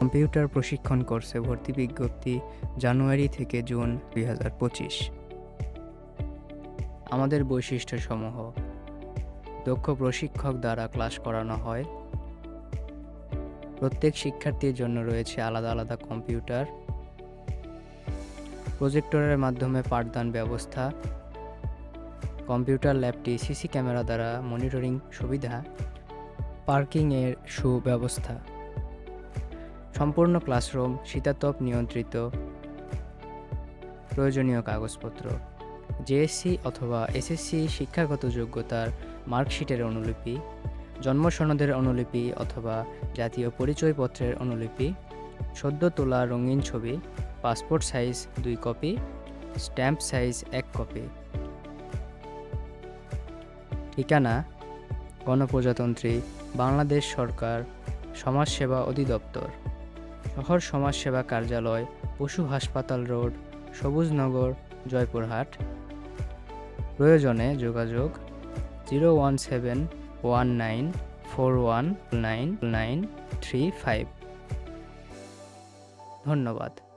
Computer প্রশিক্ষণ কোর্সে ভর্তি বিজ্ঞপ্তি জানুয়ারি থেকে জুন দুই হাজার পঁচিশ। আমাদের বৈশিষ্ট্যসমূহ। দক্ষ প্রশিক্ষক দ্বারা ক্লাস করানো হয়। প্রত্যেক শিক্ষার্থীর জন্য রয়েছে আলাদা আলাদা কম্পিউটার। প্রজেক্টরের মাধ্যমে পাঠদান ব্যবস্থা। কম্পিউটার ল্যাবটি সিসি ক্যামেরা দ্বারা মনিটরিং সুবিধা। পার্কিংয়ের সুব্যবস্থা। সম্পূর্ণ ক্লাসরুম শীতাতপ নিয়ন্ত্রিত। প্রয়োজনীয় কাগজপত্র জেএসসি অথবা এসএসসি শিক্ষাগত যোগ্যতার মার্কশিটের অনুলিপি, জন্ম সনদের অনুলিপি অথবা জাতীয় পরিচয়পত্রের অনুলিপি, সদ্য তোলা রঙিন ছবি, পাসপোর্ট সাইজ দুই কপি, স্ট্যাম্প সাইজ এক কপি। ঠিকানা, গণপ্রজাতন্ত্রী, বাংলাদেশ সরকার, সমাজসেবা অধিদপ্তর। শহর সমাজসেবা কার্যালয়, পশু হাসপাতাল রোড, সবুজনগর, জয়পুরহাট। প্রয়োজনে যোগাযোগ zero one seven one nine four one nine nine three five. ধন্যবাদ।